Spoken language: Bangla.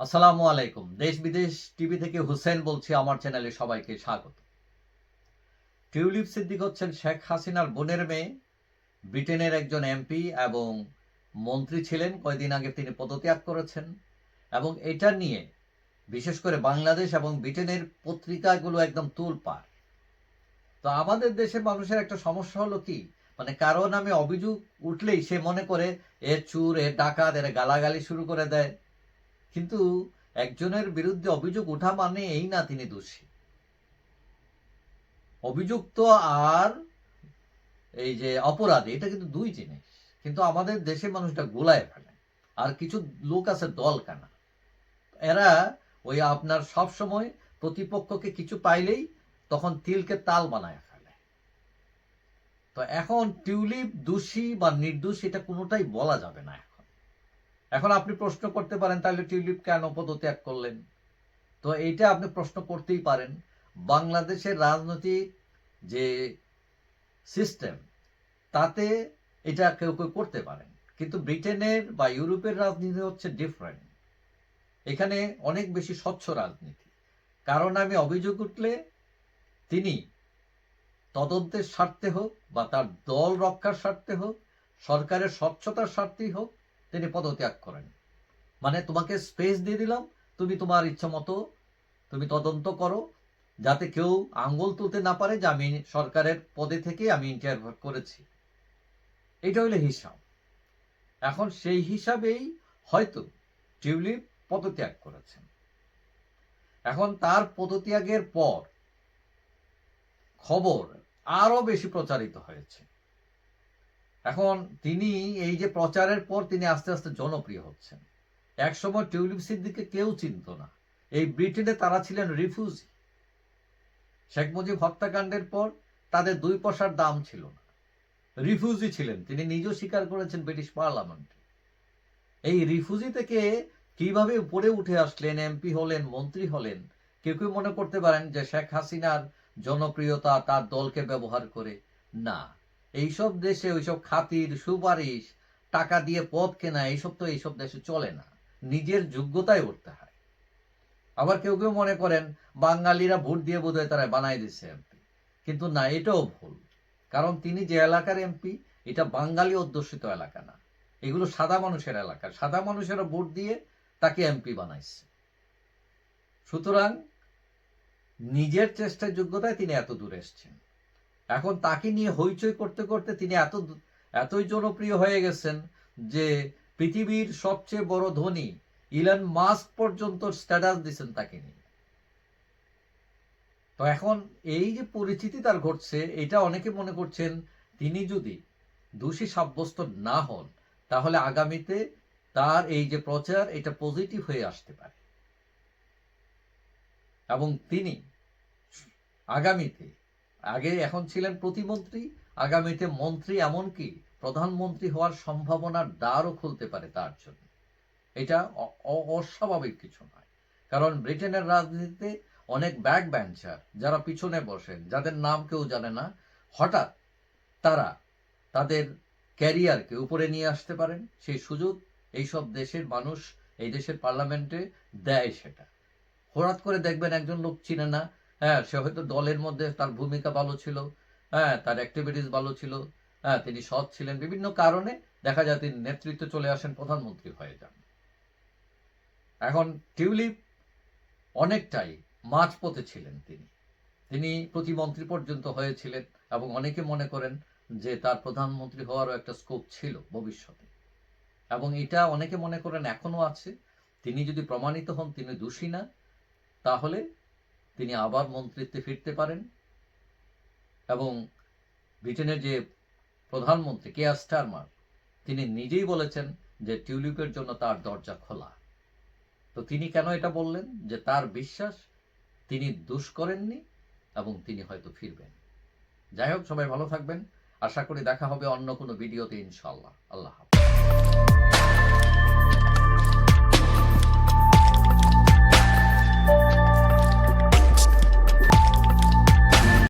আসসালামু আলাইকুম। দেশ বিদেশ টিভি থেকে হুসেন বলছি, আমার চ্যানেলে সবাইকে স্বাগত। টিউলিপ সিদ্দিক হচ্ছেন শেখ হাসিনার বোনের মেয়ে, ব্রিটেনের একজন এমপি এবং মন্ত্রী ছিলেন কয়েকদিন আগে তিনি পদত্যাগ করেছেন এবং এটা নিয়ে বিশেষ করে বাংলাদেশ এবং ব্রিটেনের পত্রিকাগুলো একদম তুলপার তো আমাদের দেশের মানুষের একটা সমস্যা হলো কি? মানে কারও নামে অভিযোগ উঠলেই সে মনে করে এ চুর এ ডাকাত, এর গালাগালি শুরু করে দেয়। কিন্তু একজনের বিরুদ্ধে অভিযোগ ওঠা মানে এই না তিনি দোষী। অভিযুক্ত আর এই যে অপরাধী, এটা কিন্তু দুই জিনিস। কিন্তু আমাদের দেশের মানুষটা গোলায় ফেলে। আর কিছু লোক আছে দল কানা এরা ওই আপনার সব সময় প্রতিপক্ষকে কিছু পাইলেই তখন তিলকে তাল বানায় ফেলে। তো এখন টিউলিপ দোষী বা নির্দোষ এটা কোনোটাই বলা যাবে না। এখন আপনি প্রশ্ন করতে পারেন, তাহলে টিউলিপ কেন পদত্যাগ করলেন? তো এইটা আপনি প্রশ্ন করতেই পারেন। বাংলাদেশের রাজনৈতিক যে সিস্টেম তাতে এটা কেউ কেউ করতে পারেন। কিন্তু ব্রিটেনের বা ইউরোপের রাজনীতি হচ্ছে ডিফারেন্ট এখানে অনেক বেশি স্বচ্ছ রাজনীতি। কারণ আমি অভিযোগ উঠলে তিনি তদন্তের স্বার্থে হোক বা তার দল রক্ষার স্বার্থে হোক, সরকারের স্বচ্ছতার স্বার্থেই হোক তিনি পদত্যাগ করেন। মানে তোমাকে স্পেস দিয়ে দিলাম, তুমি তোমার ইচ্ছা মতো তুমি তদন্ত করো, যাতে কেউ আঙ্গুল তুলতে না পারে যে আমি সরকারের পদে থেকে আমি ইন্টারভিউ করেছি। এটা হইলে হিসাব। এখন সেই হিসাবেই হয়তো টিউলিপ পদত্যাগ করেছেন। এখন তার পদত্যাগের পর খবর আরও বেশি প্রচারিত হয়েছে। এখন তিনি এই যে প্রচারের পর তিনি আস্তে আস্তে জনপ্রিয় হচ্ছেন। একসময় টিউলিপ সিদ্দিকে কেউ চিনত না। এই ব্রিটেনে তারা ছিলেন রিফিউজি। শেখ মুজিব হত্যাকাণ্ডের পর তাদের দুই পয়সার দাম ছিল না। রিফিউজি ছিলেন। তিনি নিজেও স্বীকার করেছেন ব্রিটিশ পার্লামেন্টে। এই রিফিউজি থেকে কীভাবে উপরে উঠে আসলেন, এমপি হলেন, মন্ত্রী হলেন, কেউ কেউ মনে করতে পারেন যে শেখ হাসিনার জনপ্রিয়তা তার দলকে ব্যবহার করে না। এইসব দেশে ওইসব খাতির, সুপারিশ, টাকা দিয়ে পথ কেনা, এইসব তো এইসব দেশে চলে না। নিজের যোগ্যতায় উঠতে হয়। আবার কেউ কেউ মনে করেন, বাঙালিরা ভোট দিয়ে বোধহয় তারা বানাই দিচ্ছে এমপি। কিন্তু না, এটাও ভুল। কারণ তিনি যে এলাকার এমপি, এটা বাঙালি অধ্যুষিত এলাকা না। এগুলো সাদা মানুষের এলাকা। সাদা মানুষেরা ভোট দিয়ে তাকে এমপি বানাইছে। সুতরাং নিজের চেষ্টার যোগ্যতায় তিনি এত দূর এসছেন। এখন তাকে নিয়ে হইচই করতে করতে তিনি এত এতই জনপ্রিয় হয়ে গেছেন যে পৃথিবীর সবচেয়ে বড় ধনী ইলন মাস্ক পর্যন্ত স্ট্যাটাস দিচ্ছেন তাকে নিয়ে। তো এখন এই যে পরিচিতি তার ঘটছে, এটা অনেকে মনে করছেন তিনি যদি দোষী সাব্যস্ত না হন, তাহলে আগামীতে তার এই যে প্রচার, এটা পজিটিভ হয়ে আসতে পারে। এবং তিনি আগামীতে আগে এখন ছিলেন প্রতিমন্ত্রী, আগামীতে মন্ত্রী এমনকি প্রধানমন্ত্রী হওয়ার সম্ভাবনার দ্বারও খুলতে পারে তার জন্য। এটা অস্বাভাবিক কিছু নয়। কারণ ব্রিটেনের রাজনীতিতে অনেক ব্যাক ব্যাঞ্চার যারা পিছনে বসেন, যাদের নাম কেউ জানে না, হঠাৎ তারা তাদের ক্যারিয়ারকে উপরে নিয়ে আসতে পারেন। সেই সুযোগ এইসব দেশের মানুষ, এই দেশের পার্লামেন্টে দেয় সেটা। হঠাৎ করে দেখবেন একজন লোক চিনে না হ্যাঁ সে হয়তো দলের মধ্যে তার ভূমিকা ভালো ছিল। হ্যাঁ তার অ্যাক্টিভিটিস ভালো ছিল। হ্যাঁ তিনি সৎ ছিলেন। বিভিন্ন কারণে দেখা যায় তিনি নেতৃত্বে চলে আসেন প্রধানমন্ত্রী হয়ে যান। এখন টিউলিপ অনেকটাই মাঝপথে ছিলেন তিনি। তিনি প্রতিমন্ত্রী পর্যন্ত হয়েছিলেন এবং অনেকে মনে করেন যে তার প্রধানমন্ত্রী হওয়ারও একটা স্কোপ ছিল ভবিষ্যতে। এবং এটা অনেকে মনে করেন এখনও আছে। তিনি যদি প্রমাণিত হন, তিনি দোষী না, তাহলে তিনি আবার মন্ত্রিত্বে ফিরতে পারেন। এবং ব্রিটেনের যে প্রধানমন্ত্রী, কে স্টারমার, তিনি নিজেই বলেছেন যে টিউলিপের জন্য তার দরজা খোলা। তো তিনি কেন এটা বললেন? যে তার বিশ্বাস তিনি দোষ করেননি এবং তিনি হয়তো ফিরবেন। যাই হোক, সবাই ভালো থাকবেন। আশা করি দেখা হবে অন্য কোনো ভিডিওতে ইনশাল্লাহ আল্লাহ হাফেজ।